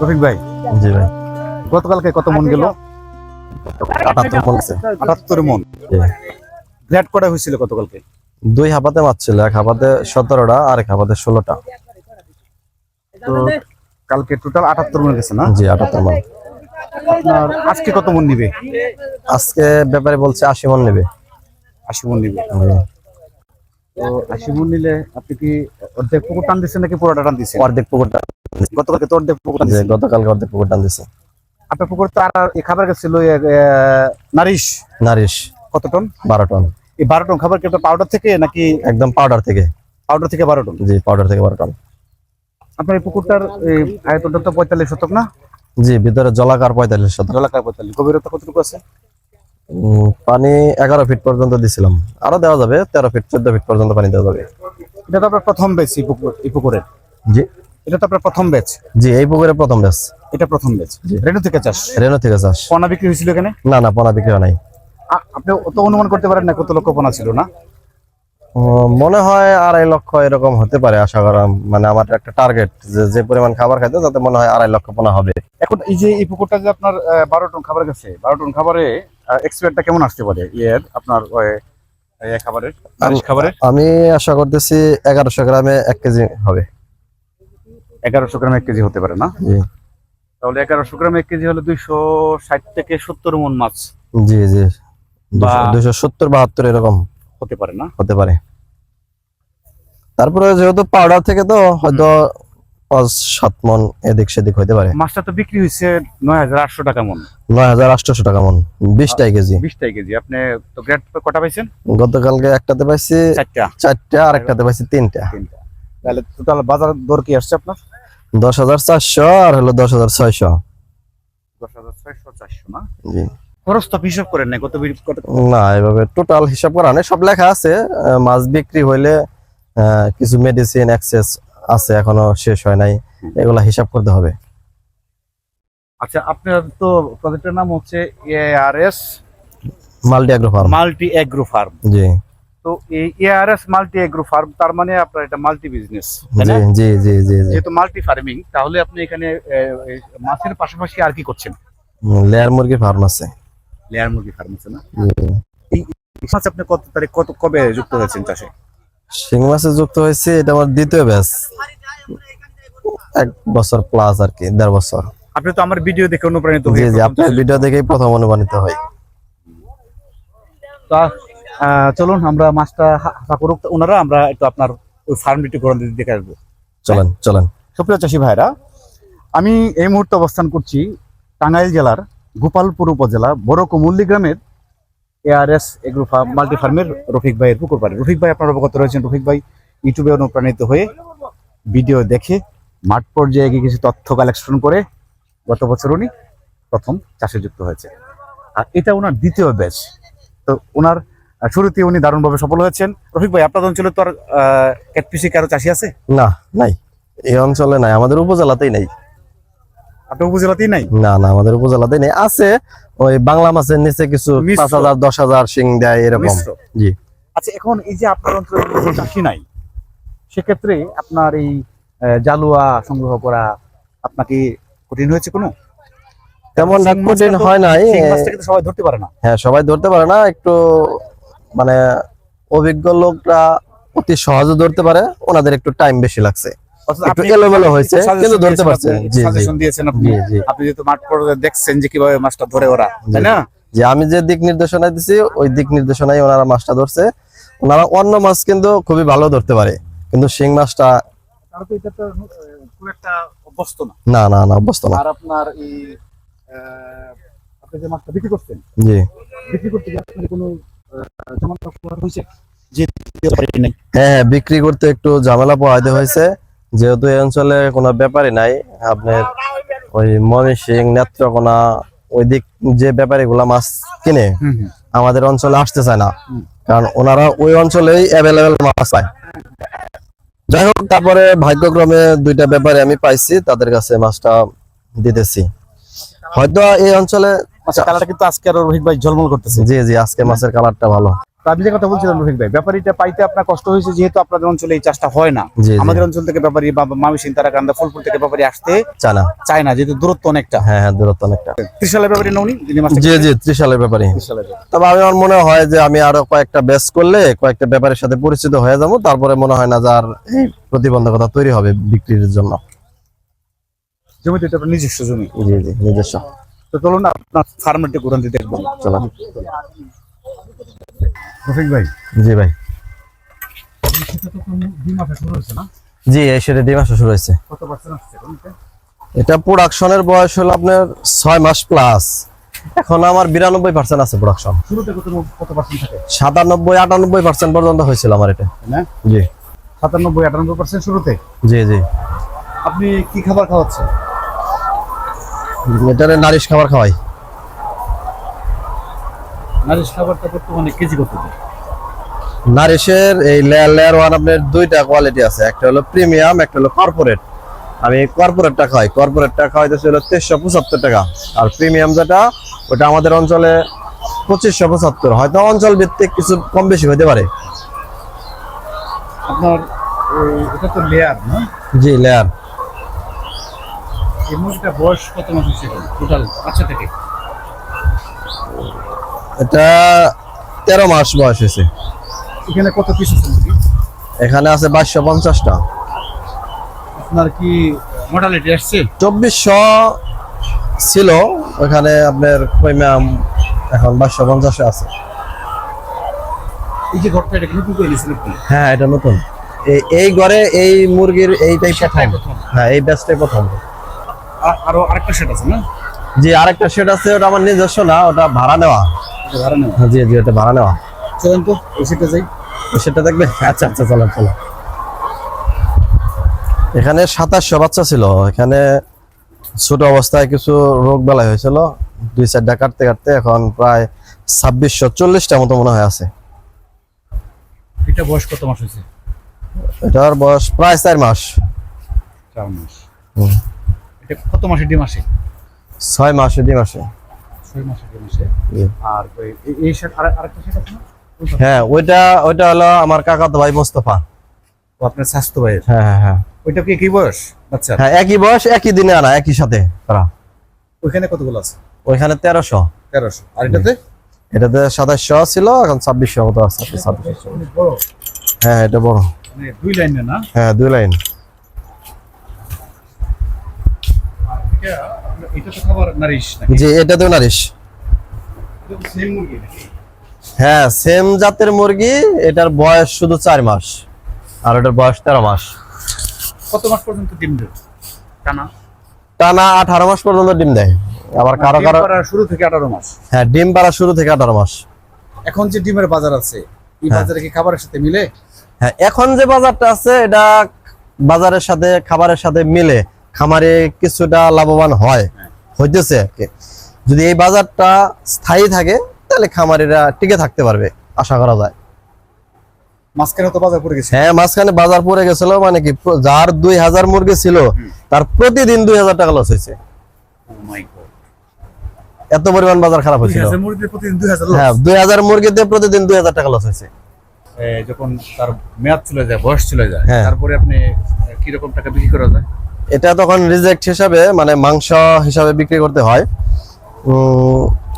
রফিক ভাই? জি ভাই। গতকালকে কত মন গেল? আটাত্তর মন আটাত্তর মন। গ্রেড কটা হয়েছিল গতকালকে? দুই হাবাতে মাছ ছিল এক হাবাতে সতেরোটা আর এক হাবাতে ষোলোটা। তো কালকে টোটাল আটাত্তর মন গেছে না? জি আটাত্তর মন। আপনার আজকে কত মন নিবে? আজকে ব্যাপারে বলছে আশি মন নেবে। আশি মন নিবে। তো আশি মন নিলে আপনি কি অর্ধেক পুকুর টান দিচ্ছেন নাকি পুরোটা টান দিচ্ছেন অর্ধেক পুকুরটা গতকালকে তো অর্ধেক পুকুর টান যে দিচ্ছেন গতকালকে অর্ধেক পুকুর টান দিছে আপনার পুকুর তো আর খাবার গেছিল নারিশ? নারিশ। কত টন? বারো টন। এই বারো টন খাবার কি পাউডার থেকে নাকি একদম পাউডার থেকে। পাউডার থেকে বারো টন? জি পাউডার থেকে বারো টন। আপনার এই পুকুরটার আয়তনটা তো পঁয়তাল্লিশ শতক না? জি ভিতরে জলাকার পঁয়তাল্লিশ শতক। জলাকার পঁয়তাল্লিশ। গভীরতা কতটুকু আছে? পানি এগারো ফিট পর্যন্ত দিছিলাম। আরও দেওয়া যাবে তেরো ফিট চোদ্দ ফিট পর্যন্ত পানি দেওয়া যাবে। এটা তো আপনার প্রথম এই পুকুরের। জি। এটা তো আপনার প্রথম ব্যাচ জি এই পুকুরে প্রথম ব্যাস এটা প্রথম ব্যাচ রেণু থেকে চাষ? রেনো থেকে চাষ। পোনা বিক্রি হয়েছিল এখানে? না না পোনা বিক্রি হয় নাই। আপনি তো অনুমান করতে পারেন না কত লক্ষ পোনা ছিল না? মনে হয় আড়াই লক্ষ এরকম হতে পারে আশা করা মানে আমার একটা টার্গেট যে যে পরিমাণ খাবার খাইতে তাতে মনে হয় আড়াই লক্ষ পোনা হবে। এখন এই যে এই পুকুরটা যে আপনার বারো টন খাবার গেছে বারো টন খাবারে এক্সপেক্টটা কেমন আসতে পারে? ইয়ের আপনার খাবারের খাবারের? আমি আশা করতেছি এগারোশো গ্রামে এক কেজি হবে। এগারোশো গ্রাম এক কেজি হতে পারে না? তাহলে এগারোশো গ্রাম এক কেজি হলে দুইশো ষাট থেকে সত্তর মন মাছ। জি জি। দুশো সত্তর বাহাত্তর এরকম হতে পারে না? হতে পারে। তারপরে যেহেতু পাউডার থেকে তো হয়তো পাঁচ সাত মন এদিক সেদিক হইতে পারে। মাছটা তো বিক্রি হয়েছে নয় হাজার আটশো টাকা মন। নয় হাজার আটশোশো টাকা মন বিশটাই কেজি। বিশটাই কেজি। আপনি তো গ্রেড কটা পাইছেন? গতকালকে একটাতে পাইছি চারটা। চারটা আর একটাতে পাইছি তিনটা। তিনটা। তাহলে টোটাল বাজার দর কি আসছে আপনার? দশ হাজার চারশো আর হলো দশ হাজার ছয়শো। দশ হাজার ছয়শো চারশো না? জি। খরচ তো হিসাব করেন না কত না এভাবে টোটাল হিসাব করা নেই সব লেখা আছে। মাছ বিক্রি হইলে কিছু মেডিসিন অ্যাক্সেস আছে এখনও শেষ হয় নাই এগুলা হিসাব করতে হবে। আচ্ছা আপনার তো প্রজেক্টের নাম হচ্ছে ARS multi agro farm. Multi agro farm. জি। তো এই এআরএস মাল্টি এগ্রো ফার্ম তার মানে আপনার এটা মাল্টি বিজনেস জি জি জি যেহেতু মাল্টি ফার্মিং তাহলে আপনি এখানে মাছের পাশাপাশি আর কি করছেন? লেয়ার মুরগির ফার্ম আছে। লেয়ার মুরগি ফার্ম আছে না। মাছ আপনি কত তারিখ কত কবে যুক্ত হয়েছেন চাষে? শিং মাছে যুক্ত হয়েছে এটা আমার দ্বিতীয় ব্যাচ। এক বছর প্লাস আর কি দেড় বছর। আপনি তো আমার ভিডিও দেখে অনুপ্রাণিত জি হয়ে জি আপনার ভিডিও দেখেই প্রথম অনুমানিত হয় চলুন আমরা মাছটা হা- করুক। ওনারা আমরা একটু আপনার ওই ফার্ম একটু গরম দিতে দেখে আসব। চলেন চলেন। সুপ্রিয় চাষী ভাইরা আমি এই মুহূর্তে অবস্থান করছি টাঙ্গাইল জেলার গোপালপুর উপজেলা বড় কুমুল্লি গ্রামের এআরএস এগ্রো ফার্ম মাল্টি ফার্মের রফিক ভাইয়ের পুকুর পাড়ে। রফিক ভাই আপনার অবগত রয়েছেন। রফিক ভাই ইউটিউবে অনুপ্রাণিত হয়ে ভিডিও দেখে মাঠ পর্যায়ে গিয়ে কিছু তথ্য কালেকশন করে গত বছর উনি প্রথম চাষে যুক্ত হয়েছে। আর এটা ওনার দ্বিতীয় ব্যাচ। তো ওনার শুরুতে উনি দারুণভাবে সফল হয়েছেন। রফিক ভাই আপনার অঞ্চলে তো আর ক্যাটফিসি কারও চাষি আছে? না নাই। এই অঞ্চলে নাই আমাদের উপজেলাতেই নাই। আপনার উপজেলাতেই নাই? না না আমাদের উপজেলাতেই নেই। আছে ওই বাংলা মাছের নিচে কিছু। পাঁচ হাজার দশ হাজার শিং দেয় এরকম। জি। আচ্ছা এখন এই যে আপনার অঞ্চলে চাষি নাই সেক্ষেত্রে আপনার এই জালুয়া সংগ্রহ করা আপনাকে কঠিন হয়েছে কোনো? তেমন কঠিন হয় নাই। সবাই ধরতে পারে না। হ্যাঁ সবাই ধরতে পারে না। একটু মানে অভিজ্ঞ লোকরা অতি সহজে ধরতে পারে ওনাদের একটু টাইম বেশি লাগছে। একটু এলোমেলো হয়েছে কিন্তু ধরতে পারছে। আপনি, জি জি। suggestion দিয়েছেন আপনি। জি জি। আপনি যেহেতু মাঠ পর্যায়ে দেখছেন যে কীভাবে মাছটা ধরে ওরা তাই না? যে আমি যে দিক নির্দেশনা দিছি ওই দিক নির্দেশনায় ওনারা মাছটা ধরছে। ওনারা অন্য মাছ কিন্তু খুবই ভালো ধরতে পারে কিন্তু শিং মাছটা না। না না অভ্যস্ত না। আর আপনার এই আপনি যে মাছটা বিক্রি করছেন জি। বিক্রি করতে কোনো হয়েছে হ্যাঁ হ্যাঁ, বিক্রি করতে একটু ঝামেলা পোহাইতে হয়েছে। যেহেতু এই অঞ্চলে কোনো ব্যাপারই নাই আপনার ওই ময়মনসিং নেত্রকোনা ওই দিক যে ব্যাপারীগুলা মাছ কিনে আমাদের অঞ্চলে আসতে চায় না কারণ ওনারা ওই অঞ্চলেই অ্যাভেলেবেল মাছ পায়। যাই হোক তারপরে ভাগ্যক্রমে দুইটা ব্যাপারে আমি পাইছি তাদের কাছে মাছটা দিতেছি। হয়তো এই অঞ্চলে আচ্ছা। কালারটা কিন্তু আজকে আরও রোহিত ভাই ঝলমল করতেছে। জি জি আজকে মাছের কালারটা ভালো। আমি যে কথা বলছিলাম রফিক ভাই ব্যাপারীটা পাইতে আপনার কষ্ট হয়েছে যেহেতু আপনাদের অঞ্চলে এই চাষটা হয় না। আমাদের অঞ্চল থেকে ব্যাপারী বা মামিসিং তারাকান্দা ফলপুর থেকে ব্যাপারী আসতে চানা চায় না যেহেতু দূরত্ব অনেকটা। হ্যাঁ হ্যাঁ দূরত্ব অনেকটা। ত্রিশালের ব্যাপারী নৌনি জি জি ত্রিশালের ব্যাপারে। তবে আমি আমার মনে হয় যে আমি আরও কয়েকটা ব্যাচ করলে কয়েকটা ব্যাপারের সাথে পরিচিত হয়ে যাব তারপরে মনে হয় না যে আর এই প্রতিবন্ধকতা তৈরি হবে বিক্রির জন্য। জমিতে নিজস্ব জমি। জি জি নিজস্ব। তো চলুন আপনার ফার্মেটে ঘুরান দিতে দেখব। চলো। রফিক ভাই। জি ভাই। দুই মাসে শুরু হয়েছে না জি এই সেটা ডিম আসা শুরু হয়েছে। কত পার্সেন্ট আসছে জমিতে? এটা? প্রোডাকশনের বয়স হলো আপনার ছয় মাস প্লাস এখন আমার বিরানব্বই পার্সেন্ট আছে প্রোডাকশন শুরুতে কত কত পার্সেন্ট থাকে? সাতানব্বই আটানব্বই পার্সেন্ট পর্যন্ত হয়েছিল আমার এটা। জি। সাতানব্বই আটানব্বই পার্সেন্ট শুরুতে? জি জি। আপনি কি খাবার খাওয়াচ্ছেন? এটারে নারিশ খাবার খাওয়াই। নারিশ খাবারটা বর্তমানে কেজি কত নারিশের এই লেয়ার লেয়ার ওয়ান আপনার দুইটা কোয়ালিটি আছে। একটা হলো প্রিমিয়াম একটা হলো কর্পোরেট আমি কর্পোরেটটা খাই কর্পোরেটটা খাওয়াইতেছি হলো তেইশশো পঁচাত্তর টাকা। আর প্রিমিয়াম যেটা ওটা আমাদের অঞ্চলে পঁচিশশো পঁচাত্তর। হয়তো অঞ্চল ভিত্তিক কিছু কম বেশি হতে পারে। আপনার এটা তো লেয়ার না? জি লেয়ার। এই মুরগিটা বয়স কত মাস হচ্ছে টোটাল বাচ্চা থেকে? এটা তেরো মাস বয়স হয়েছে। এখানে কত পিস আছে মুরগি এখানে আছে বাইশশো পঞ্চাশটা। আপনার কি মডালিটি আসছে? চব্বিশশো ছিল ওখানে আপনার এখন বাইশশো পঞ্চাশে আছে। এই যে ঘরটা এটা নতুন করে নিয়েছেন হ্যাঁ এটা নতুন। এই এই ঘরে এই মুরগির এইটাই প্রথম। হ্যাঁ এই ব্যাচটাই প্রথম। আর- আরও আরেকটা আছে না? জি আরেকটা আছে ওটা আমার নিজস্ব না ওটা ভাড়া নেওয়া। ভাড়া নেওয়া? জি জি ওটা ভাড়া নেওয়া। চলেন তো ওই সেটে যাই। তো সেটা দেখবে? আচ্ছা আচ্ছা চলো চলো এখানে সাতাশশো বাচ্চা ছিল এখানে ছোট অবস্থায় কিছু রোগ বেলায় হয়েছিল। দুই চারটা কাটতে কাটতে এখন প্রায় ছাব্বিশশো চল্লিশটা মতো মনে হয় আছে। এটা বয়স কত মাস হয়েছে? এটার বয়স প্রায় চার মাস। চার মাস। এটা কত মাসে? ডিম আসে ছয় মাসে দুই মাসে। ছয় মাসে ডিম আসে আর এই- আর আরেকটা আছে পাশে। হ্যাঁ ওইটা ওইটা হলো আমার কাকাতো ভাই মোস্তফা। ও আপনার স্বাস্থ্য ভাইয়ের? হ্যাঁ হ্যাঁ হ্যাঁ। ওইটা কি কি বয়স? বাচ্চা হ্যাঁ একই বয়স একই দিনে আনা একই সাথে তারা ওইখানে কতগুলো আছে? ওইখানে তেরোশো। তেরোশো। আর এটাতে? এটাতে সাতাশশো ছিল এখন ছাব্বিশশো মতো আছে ছাব্বিশশো হ্যাঁ এটা বড়। মানে দুই লাইনে না? হ্যাঁ দুই লাইন। এটা আপনার- তো খাবার নারিশ জি এটা তো same মুরগি হ্যাঁ সেম জাতের মুরগি এটার বয়স শুধু চার মাস আর এটার বয়স তেরো মাস। কত মাস পর্যন্ত ডিম দেবে? টানা? টানা আঠারো মাস পর্যন্ত ডিম দেয়। আবার কারও কারও শুরু থেকে আঠারো মাস। হ্যাঁ ডিম পাড়া শুরু থেকে আঠারো মাস। এখন যে ডিমের বাজার আছে এই হ্যাঁ। বাজারে কি খাবারের সাথে মিলে? হ্যাঁ এখন যে বাজারটা আছে এটা বাজারের সাথে খাবারের সাথে মিলে। খামারে কিছুটা লাভবান হয়। হইতেছে আর কি। যদি এই বাজারটা স্থায়ী থাকে তাহলে খামারিরা টিকে থাকতে পারবে আশা করা যায়। মাঝখানে তো বাজার পড়ে গেছে। হ্যাঁ মাঝখানে বাজার পড়ে গেছিল মানে কি যার দুই হাজার মুরগি ছিল তার প্রতিদিন দুই হাজার টাকা লস হয়েছে। Oh. এত পরিমাণ বাজার খারাপ দুই হয়েছিল হাজার প্রতিদিন হ্যাঁ দুই হাজার মুরগিতে প্রতিদিন দুই হাজার টাকা লস হয়েছে। যখন তার মেয়াদ চলে যায় বয়স চলে যায় হ্যাঁ। তারপরে আপনি কি রকম টাকা বিক্রি করা যায়? এটা তখন রিজেক্ট হিসাবে মানে মাংস হিসাবে বিক্রি করতে হয়।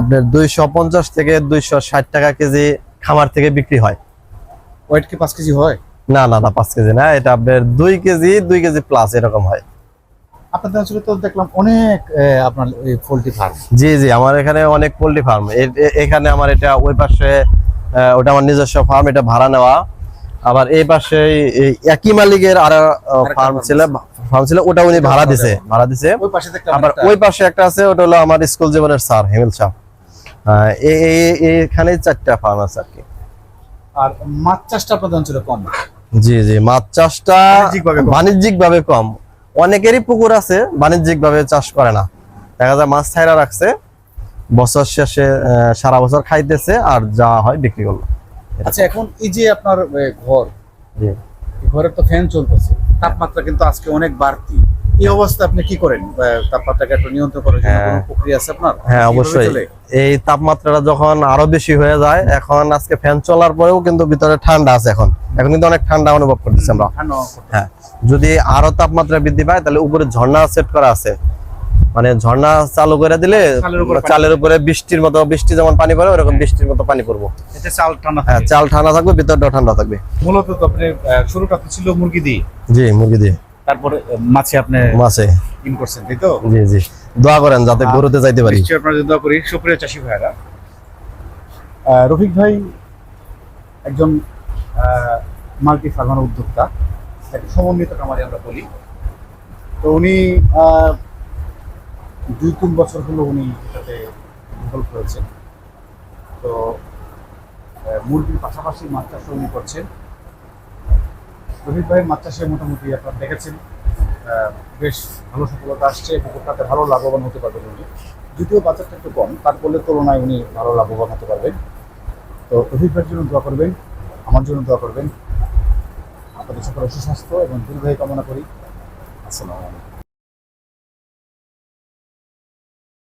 আপনার দুইশো পঞ্চাশ থেকে দুইশো ষাট টাকা কেজি খামার থেকে বিক্রি হয়। ওয়েট কি পাঁচ কেজি হয়? না না না পাঁচ কেজি না এটা আপনার দুই কেজি দুই কেজি প্লাস এরকম হয়। আপনাদের অঞ্চলে তো দেখলাম অনেক আপনার পোল্ট্রি ফার্ম জি জি আমার এখানে অনেক পোল্ট্রি ফার্ম এখানে আমার এটা ওই পাশে ওটা আমার নিজস্ব ফার্ম এটা ভাড়া নেওয়া। আবার এই পাশে একই মালিকের আর ফার্ম ছিল ফার্ম ছিল ওটা উনি ভাড়া দিছে। ভাড়া দিছে। ওই পাশে দেখলাম আবার ওই পাশে একটা আছে ওটা হলো আমার স্কুল জীবনের স্যার হেমিল সাহ এইখানে চারটা ফার্ম আছে আর কি। আর মাছ চাষটা আপনাদের অঞ্চলে কম। জি জি মাছ চাষটা বাণিজ্যিক ভাবে কম। অনেকেরই পুকুর আছে বাণিজ্যিক ভাবে চাষ করে না। দেখা যায় মাছ ছাইরা রাখছে বছর শেষে সারা বছর খাইতেছে আর যা হয় বিক্রি করল। আচ্ছা এখন এই যে আপনার ঘর জি। এই ঘরে তো ফ্যান চলতেছে। তাপমাত্রা কিন্তু আজকে অনেক বাড়তি। এই অবস্থা আপনি কি করেন? তাপমাত্রাকে একটু নিয়ন্ত্রণ করার জন্য হ্যাঁ। কোনো প্রক্রিয়া আছে আপনার? হ্যাঁ অবশ্যই। এই তাপমাত্রাটা যখন আরও বেশি হয়ে যায় এখন আজকে ফ্যান চলার পরেও কিন্তু ভিতরে ঠান্ডা আছে এখন। এখন কিন্তু অনেক ঠান্ডা অনুভব করতেছি আমরা। হ্যাঁ যদি আরও তাপমাত্রা বৃদ্ধি পায় তাহলে উপরে ঝর্ণা সেট করা আছে। মানে ঝর্ণা চালু করে দিলে চালের উপরে চালের উপরে বৃষ্টির মতো বৃষ্টি যেমন পানি পড়ে ওরকম বৃষ্টির মতো পানি পড়ব। চাল ঠান্ডা হ্যাঁ চাল ঠান্ডা থাকবে ভিতরটাও ঠান্ডা থাকবে। মূলত আপনি শুরুটা তো ছিল মুরগি দিয়ে। জি মুরগি দিয়ে। তারপরে মাছে আপনি মাছে। ইন করছেন তাই তো? জি জি। দোয়া করেন যাতে হ্যাঁ। গরুতে যাইতে পারি। নিশ্চয়ই আপনার দোয়া করি। সুপ্রিয় চাষি ভাইরা আহ, রফিক ভাই একজন মাল্টি ফার্মার উদ্যোক্তা। একটা সমন্বিত কামারি আমরা বলি। তো উনি দুই, তিন বছর হলো উনি এটাতে ইনভলভ হয়েছেন। তো মুরগির পাশাপাশি মাছ চাষও উনি করছেন। রফিক ভাইয়ের মাছ চাষে মোটামুটি আপনারা দেখেছেন। বেশ ভালো সফলতা আসছে পুকুরটাতে ভালো লাভবান হতে পারবেন উনি। যদিও বাজারটা একটু কম তারপরের তুলনায় উনি ভালো লাভবান হতে পারবেন। তো রফিক ভাইয়ের জন্য দোয়া করবেন, আমার জন্য দোয়া করবেন। আপনাদের সকলের সুস্বাস্থ্য এবং দীর্ঘায়ু কামনা করি। আসসালামু আলাইকুম।